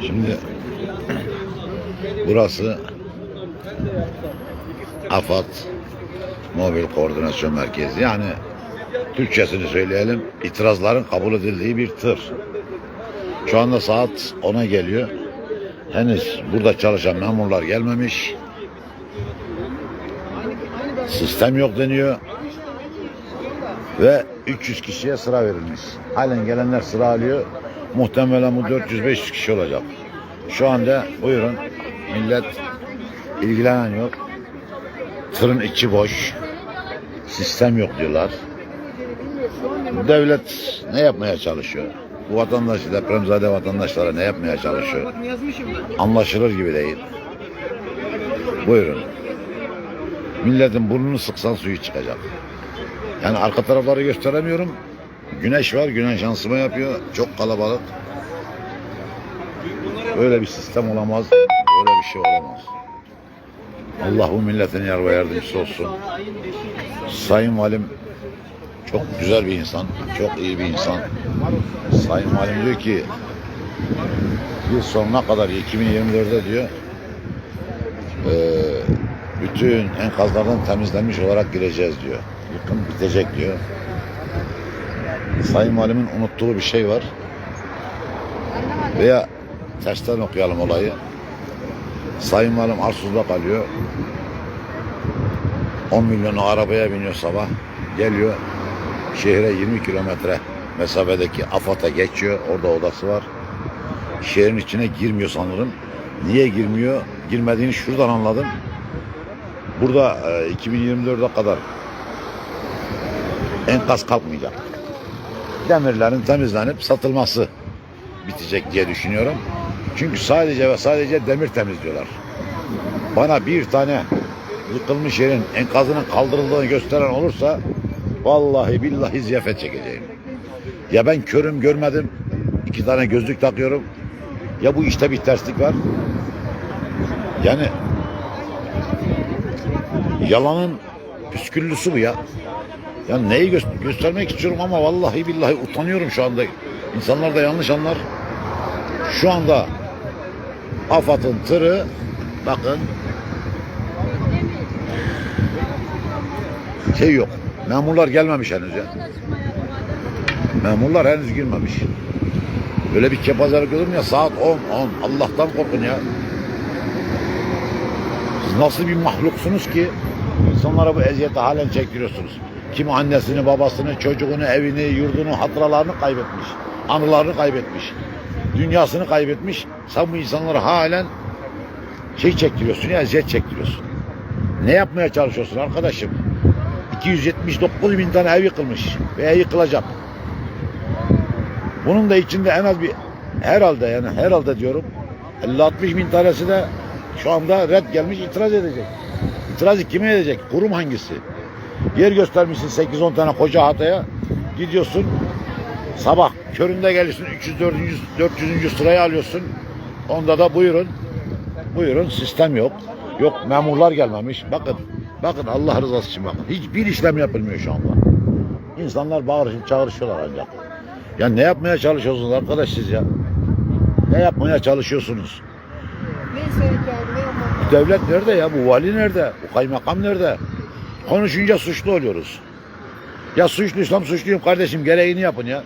Şimdi burası AFAD Mobil Koordinasyon Merkezi. Yani Türkçesini söyleyelim. itirazların kabul edildiği bir tır. Şu anda saat 10'a geliyor. Henüz burada çalışan memurlar gelmemiş. Sistem yok deniyor. Ve 300 kişiye sıra verilmiş. Halen gelenler sıra alıyor. Muhtemelen bu 400-500 kişi olacak. Şu anda buyurun millet ilgilenen yok. Tırın içi boş. Sistem yok diyorlar. Devlet ne yapmaya çalışıyor? Bu vatandaş, depremzade vatandaşlara ne yapmaya çalışıyor? Anlaşılır gibi değil. Buyurun. Milletin burnunu sıksan suyu çıkacak. Yani arka tarafları gösteremiyorum. Güneş var, güneş yansıma yapıyor. Çok kalabalık. Öyle bir sistem olamaz. Öyle bir şey olamaz. Allah bu milletin yar ve yardımcısı olsun. Sonra ayın 5'i. Sayın Valim çok güzel bir insan, çok iyi bir insan. Sayın Valim diyor ki yıl sonuna kadar 2024'de diyor eee, bütün enkazlardan temizlenmiş olarak gireceğiz diyor. Yıkım bitecek diyor. Sayın Valim'in unuttuğu bir şey var. Veya tersten okuyalım olayı. Sayın Valim Arsuz'da kalıyor. 10 milyonu arabaya biniyor sabah. Geliyor. Şehre 20 kilometre mesafedeki AFAD'a geçiyor. Orada odası var. Şehrin içine girmiyor sanırım. Niye girmiyor? Girmediğini şuradan anladım. Burada e, 2024'e kadar enkaz kalkmayacak. Demirlerin temizlenip satılması bitecek diye düşünüyorum. Çünkü sadece ve sadece demir temizliyorlar. Bana bir tane yıkılmış yerin enkazının kaldırıldığını gösteren olursa vallahi billahi ziyafet çekeceğim. Ya ben körüm görmedim. iki tane gözlük takıyorum. Ya bu işte bir terslik var. Yani yalanın püsküllüsü bu ya. Ya neyi gö- göstermek istiyorum ama vallahi billahi utanıyorum şu anda. İnsanlar da yanlış anlar. Şu anda AFAD'ın tırı bakın şey yok. Memurlar gelmemiş henüz ya. Memurlar henüz girmemiş. Böyle bir kepazelik olur ya? Saat 10, 10. Allah'tan korkun ya. Siz nasıl bir mahluksunuz ki insanlara bu eziyeti halen çektiriyorsunuz. Kimi annesini, babasını, çocuğunu, evini, yurdunu, hatıralarını kaybetmiş. Anılarını kaybetmiş. Dünyasını kaybetmiş. Sen bu insanlara halen şey çektiriyorsun ya, eziyet çektiriyorsun. Ne yapmaya çalışıyorsun arkadaşım? 279 bin tane ev yıkılmış veya yıkılacak. Bunun da içinde en az bir herhalde yani herhalde diyorum 50-60 bin tanesi de şu anda red gelmiş itiraz edecek. İtirazı kime edecek? Kurum hangisi? Yer göstermişsin 8-10 tane koca hataya gidiyorsun sabah köründe gelirsin 300 400 400. sırayı alıyorsun. Onda da buyurun buyurun sistem yok. Yok memurlar gelmemiş. Bakın bakın Allah rızası için bakın. Hiçbir işlem yapılmıyor şu anda. İnsanlar bağırışıp çağrışıyorlar ancak. Ya ne yapmaya çalışıyorsunuz arkadaş siz ya? Ne yapmaya çalışıyorsunuz? Neyse devlet nerede ya? Bu vali nerede? Bu kaymakam nerede? Konuşunca suçlu oluyoruz. Ya suçluysam suçluyum kardeşim gereğini yapın ya.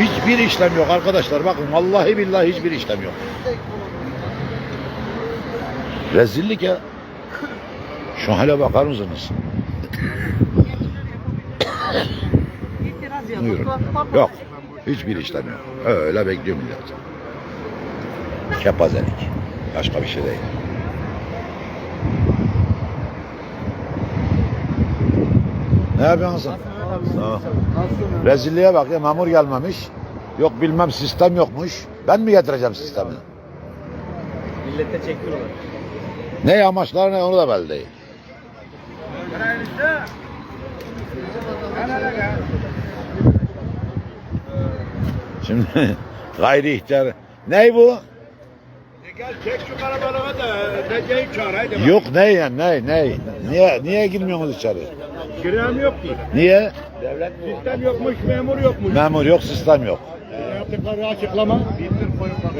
Hiçbir işlem yok arkadaşlar. Bakın vallahi billahi hiçbir işlem yok. Rezillik ya. Şu hale bakar mısınız? Buyurun. Yok. Hiçbir işlem yok. Öyle bekliyor millet. Kepazelik. Başka bir şey değil. Ne yapıyorsun sen? Sağ ol. Rezilliğe bak ya memur gelmemiş. Yok bilmem sistem yokmuş. Ben mi getireceğim sistemi? Millete çekiyorlar. Ne amaçlar ne onu da belli değil. Şimdi gayri ihtiyar. Ney bu? Gel çek şu karabalığı da Recep haydi. Yok ne ya ne ne? Niye niye girmiyorsunuz içeri? Grem yok ki. Niye? Sistem yokmuş, memur yokmuş. Memur yok, sistem yok. Yaptıkları açıklama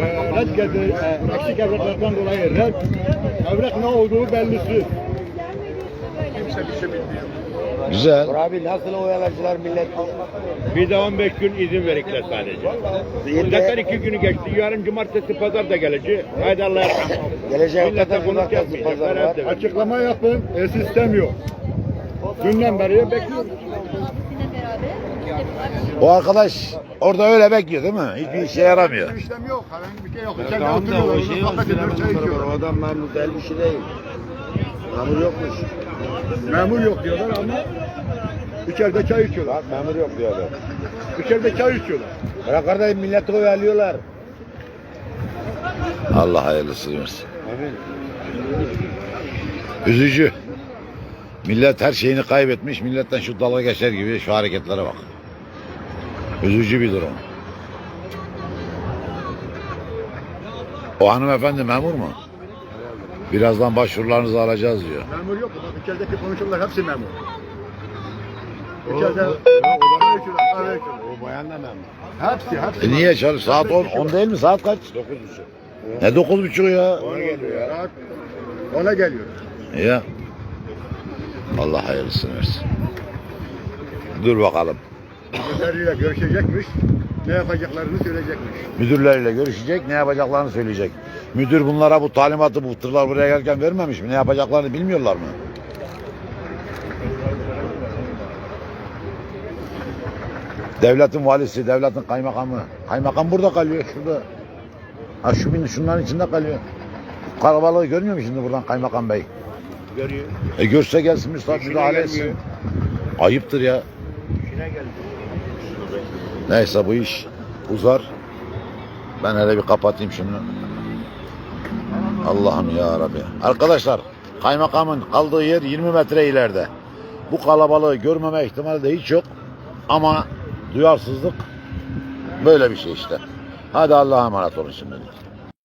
e, red geldi, e, eksik evraklardan dolayı red. Evrak ne olduğu bellisi. Kimse bir şey bilmiyor. Güzel. Abi nasıl oyalarcılar millet? Bir de 15 gün izin verikler sadece. Zaten iki günü geçti. Yarın cumartesi pazar da gelecek. Haydi Allah'a emanet. Gelecek hafta konuk cumartesi pazar var. Açıklama yapın. E, sistem yok. Dünden beri bekliyoruz. O arkadaş orada öyle bekliyor değil mi? Hiçbir işe yaramıyor. İşlem yok. Herhangi bir şey yok. İçeride Tamam da o şey yok. O adam memur değil bir şey değil. Memur yokmuş. Memur yok diyorlar ama içeride çay içiyorlar. Memur yok diyorlar. İçeride çay içiyorlar. Bırak kardeşim milleti oyalıyorlar. Allah hayırlısını versin. Amin. Üzücü. Millet her şeyini kaybetmiş. Milletten şu dalga geçer gibi şu hareketlere bak. Üzücü bir durum. O hanımefendi memur mu? Birazdan başvurularınızı alacağız diyor. Memur yok. Bak içerideki konuşanlar hepsi memur. İçeride o- bayan da memur. Hepsi hepsi. E niye çalış? Saat 10, 10 değil mi? Saat kaç? 9.30. Ne 9.30 ya? Ona geliyor ya. Ona geliyor. Ya. Allah hayırlısını versin. Dur bakalım. Müdürleriyle görüşecekmiş. Ne yapacaklarını söyleyecekmiş. Müdürleriyle görüşecek, ne yapacaklarını söyleyecek. Müdür bunlara bu talimatı bu tırlar buraya gelirken vermemiş mi? Ne yapacaklarını bilmiyorlar mı? Devletin valisi, devletin kaymakamı. Kaymakam burada kalıyor, şurada. Ha şu bin şunların içinde kalıyor. Kalabalığı görmüyor mu şimdi buradan kaymakam bey? Görüyor. E görse gelsin İşine müdahale etsin. Ayıptır ya. İşine geldi. Neyse bu iş uzar. Ben hele bir kapatayım şunu. Allah'ım ya Rabbi. Arkadaşlar kaymakamın kaldığı yer 20 metre ileride. Bu kalabalığı görmeme ihtimali de hiç yok. Ama duyarsızlık böyle bir şey işte. Hadi Allah'a emanet olun şimdilik.